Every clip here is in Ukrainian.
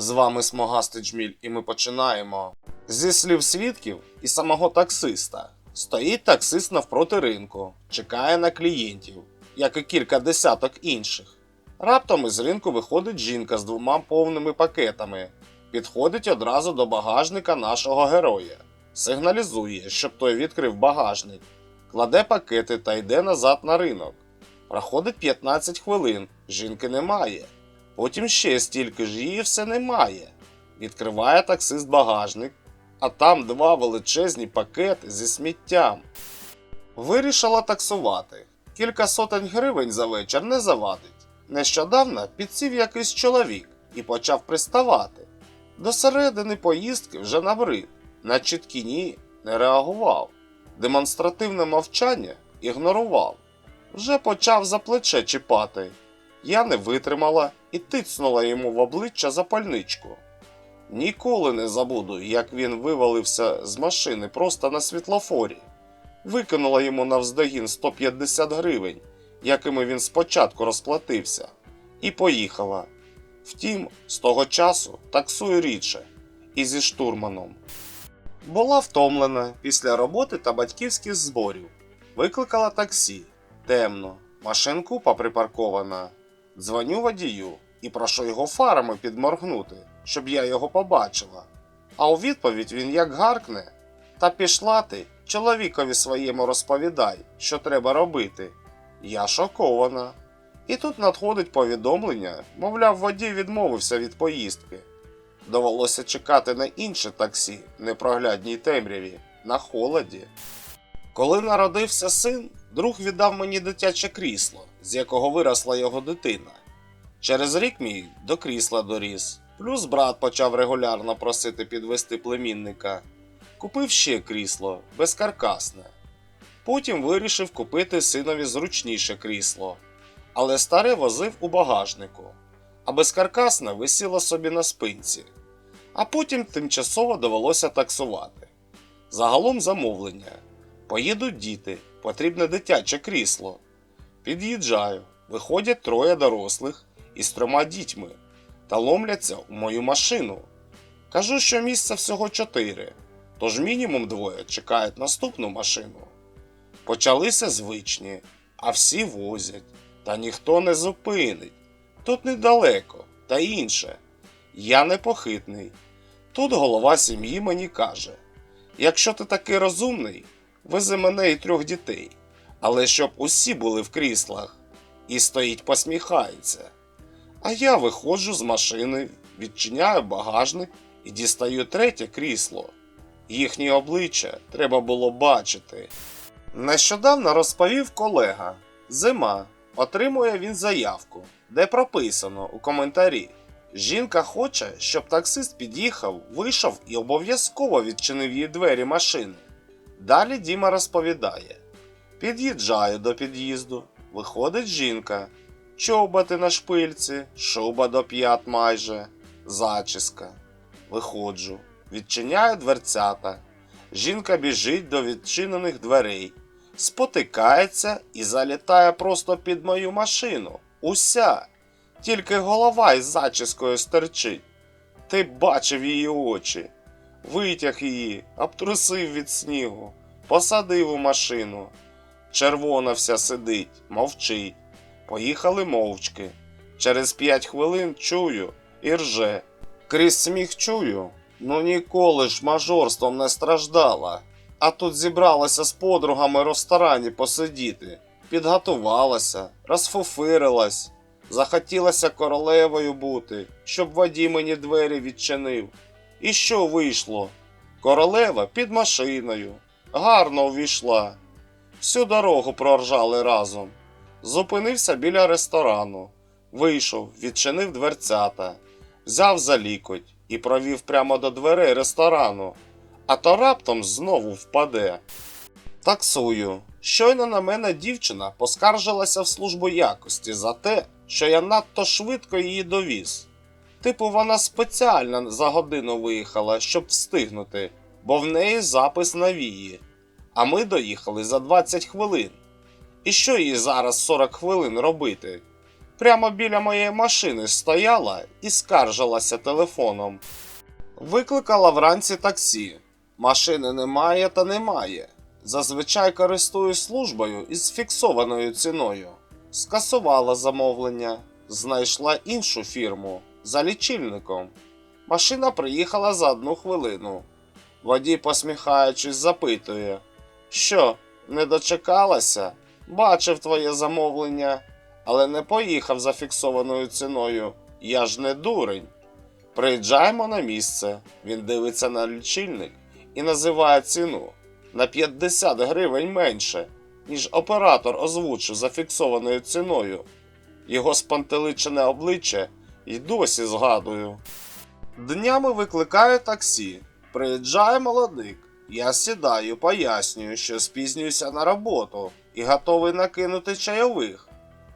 З вами Смогастий Джміль, і ми починаємо. Зі слів свідків і самого таксиста. Стоїть таксист навпроти ринку, чекає на клієнтів, як і кілька десяток інших. Раптом із ринку виходить жінка з двома повними пакетами, підходить одразу до багажника нашого героя, сигналізує, щоб той відкрив багажник, кладе пакети та йде назад на ринок. Проходить 15 хвилин, жінки немає. Потім ще стільки ж її все немає. Відкриває таксист багажник, а там два величезні пакети зі сміттям. Вирішила таксувати. Кілька сотень гривень за вечір не завадить. Нещодавно підсів якийсь чоловік і почав приставати. До середини поїздки вже набрид. На чіткі ні не реагував. Демонстративне мовчання ігнорував. Вже почав за плече чіпати. Я не витримала і тицнула йому в обличчя запальничку. Ніколи не забуду, як він вивалився з машини просто на світлофорі. Викинула йому навздогін 150 гривень, якими він спочатку розплатився, і поїхала. Втім, з того часу таксую рідше і зі штурманом. Була втомлена після роботи та батьківських зборів. Викликала таксі. Темно, машин купа припаркована. Дзвоню водію і прошу його фарами підморгнути, щоб я його побачила. А у відповідь він як гаркне: Та пішла ти, чоловікові своєму розповідай, що треба робити. Я шокована. І тут надходить повідомлення, мовляв, водій відмовився від поїздки. Довелося чекати на інше таксі непроглядній темряві, на холоді. Коли народився син, друг віддав мені дитяче крісло, з якого виросла його дитина. Через рік мій до крісла доріс, плюс брат почав регулярно просити підвести племінника. Купив ще крісло, безкаркасне. Потім вирішив купити синові зручніше крісло, але старе возив у багажнику, а безкаркасне висіло собі на спинці. А потім тимчасово довелося таксувати. Загалом замовлення. Поїдуть діти, потрібне дитяче крісло. Під'їжджаю, виходять троє дорослих із трьома дітьми та ломляться у мою машину. Кажу, що місця всього чотири, тож мінімум двоє чекають наступну машину. Почалися звичні, а всі возять, та ніхто не зупинить. Тут недалеко, та інше. Я непохитний. Тут голова сім'ї мені каже: якщо ти такий розумний, вези мене і трьох дітей, але щоб усі були в кріслах, і стоїть посміхається. А я виходжу з машини, відчиняю багажник і дістаю третє крісло. Їхні обличчя треба було бачити. Нещодавно розповів колега: Зима. Отримує він заявку, де прописано у коментарі. Жінка хоче, щоб таксист під'їхав, вийшов і обов'язково відчинив їй двері машини. Далі Діма розповідає: Під'їжджаю до під'їзду, виходить жінка, чоботи на шпильці, шуба до п'ят майже, зачіска. Виходжу, відчиняю дверцята. Жінка біжить до відчинених дверей, спотикається і залітає просто під мою машину. Уся. Тільки голова із зачіскою стерчить. Ти бачив її очі. Витяг її, обтрусив від снігу, посадив у машину. Червона вся сидить, мовчить. Поїхали мовчки. Через п'ять хвилин чую і рже. Крізь сміх чую. Ну ніколи ж мажорством не страждала. А тут зібралася з подругами в посидіти, підготувалася, розфуфирилась, захотілося королевою бути, щоб водій мені двері відчинив. І що вийшло? Королева під машиною, гарно увійшла. Всю дорогу проржали разом. Зупинився біля ресторану, вийшов, відчинив дверцята, взяв за лікоть і провів прямо до дверей ресторану, а то раптом знову впаде. Таксую. Щойно на мене дівчина поскаржилася в службу якості за те, що я надто швидко її довіз. Типу, вона спеціально за годину виїхала, щоб встигнути, бо в неї запис на вії. А ми доїхали за 20 хвилин. І що їй зараз 40 хвилин робити? Прямо біля моєї машини стояла і скаржилася телефоном. Викликала вранці таксі. Машини немає та немає. Зазвичай користуюсь службою із фіксованою ціною. Скасувала замовлення, знайшла іншу фірму за лічильником. Машина приїхала за одну хвилину. Водій, посміхаючись, запитує: Що, не дочекалася? Бачив твоє замовлення, але не поїхав за фіксованою ціною. Я ж не дурень. Приїжджаємо на місце. Він дивиться на лічильник і називає ціну на 50 гривень менше, ніж оператор озвучив за фіксованою ціною. Його спантеличене обличчя й досі згадую. Днями викликаю таксі. Приїжджає молодик. Я сідаю, пояснюю, що спізнююся на роботу і готовий накинути чайових.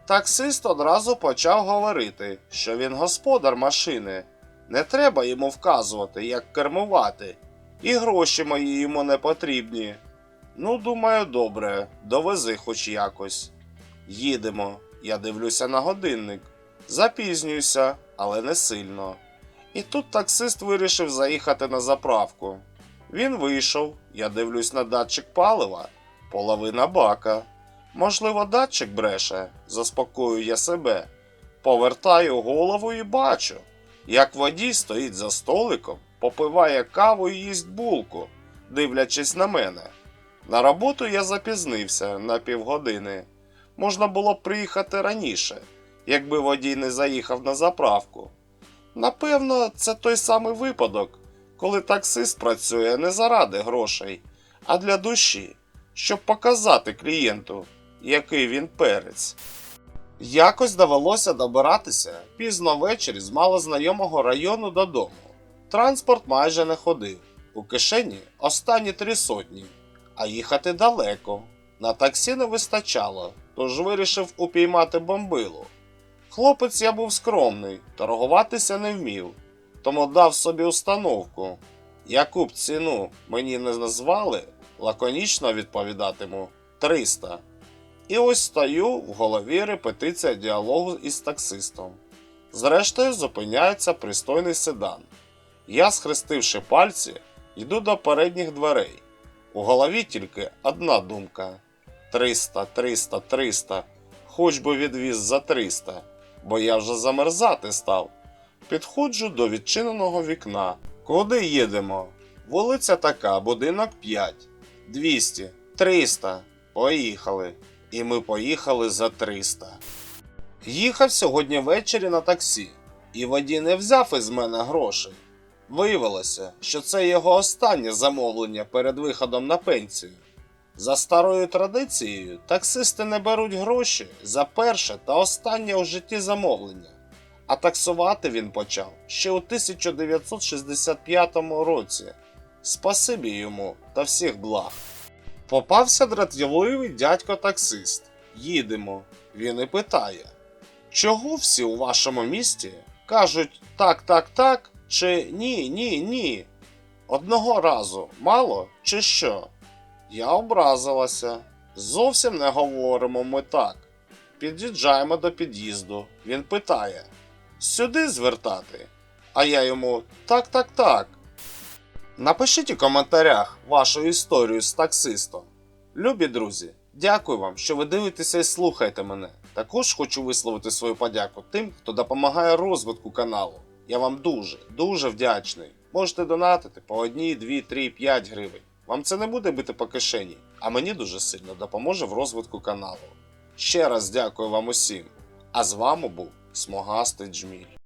Таксист одразу почав говорити, що він господар машини. Не треба йому вказувати, як кермувати, і гроші мої йому не потрібні. Ну, думаю, добре, довези хоч якось. Їдемо. Я дивлюся на годинник. Запізнююся, але не сильно. І тут таксист вирішив заїхати на заправку. Він вийшов, я дивлюсь на датчик палива, половина бака. Можливо, датчик бреше, заспокоюю я себе. Повертаю голову і бачу, як водій стоїть за столиком, попиває каву і їсть булку, дивлячись на мене. На роботу я запізнився на півгодини. Можна було б приїхати раніше, якби водій не заїхав на заправку. Напевно, це той самий випадок, коли таксист працює не заради грошей, а для душі, щоб показати клієнту, який він перець. Якось довелося добиратися пізно ввечері з малознайомого району додому. Транспорт майже не ходив. У кишені останні три сотні, а їхати далеко. На таксі не вистачало, тож вирішив упіймати бомбилу. Хлопець я був скромний, торгуватися не вмів, тому дав собі установку. Яку б ціну мені не назвали, лаконічно відповідатиму 300. І ось стою в голові репетиція діалогу із таксистом. Зрештою, зупиняється пристойний седан. Я, схрестивши пальці, йду до передніх дверей. У голові тільки одна думка: 300, 300, 300, хоч би відвіз за 300, бо я вже замерзати став. Підходжу до відчиненого вікна. Куди їдемо? Вулиця така, будинок 5. 200, 300. Поїхали. І ми поїхали за 300. Їхав сьогодні ввечері на таксі, і водій не взяв із мене грошей. Виявилося, що це його останнє замовлення перед виходом на пенсію. За старою традицією, таксисти не беруть гроші за перше та останнє у житті замовлення. А таксувати він почав ще у 1965 році. Спасибі йому та всіх благ. Попався дратівливий дядько таксист. Їдемо. Він і питає: Чого всі у вашому місті кажуть так, так, так, чи ні, ні, ні? Одного разу мало чи що? Я образилася. Зовсім не говоримо ми так. Під'їжджаємо до під'їзду. Він питає: Сюди звертати? А я йому так, так, так. Напишіть у коментарях вашу історію з таксистом. Любі друзі, дякую вам, що ви дивитеся і слухаєте мене. Також хочу висловити свою подяку тим, хто допомагає розвитку каналу. Я вам дуже, дуже вдячний. Можете донатити по 1, 2, 3, 5 гривень. Вам це не буде бити по кишені, а мені дуже сильно допоможе в розвитку каналу. Ще раз дякую вам усім. А з вами був Смогастий Джміль.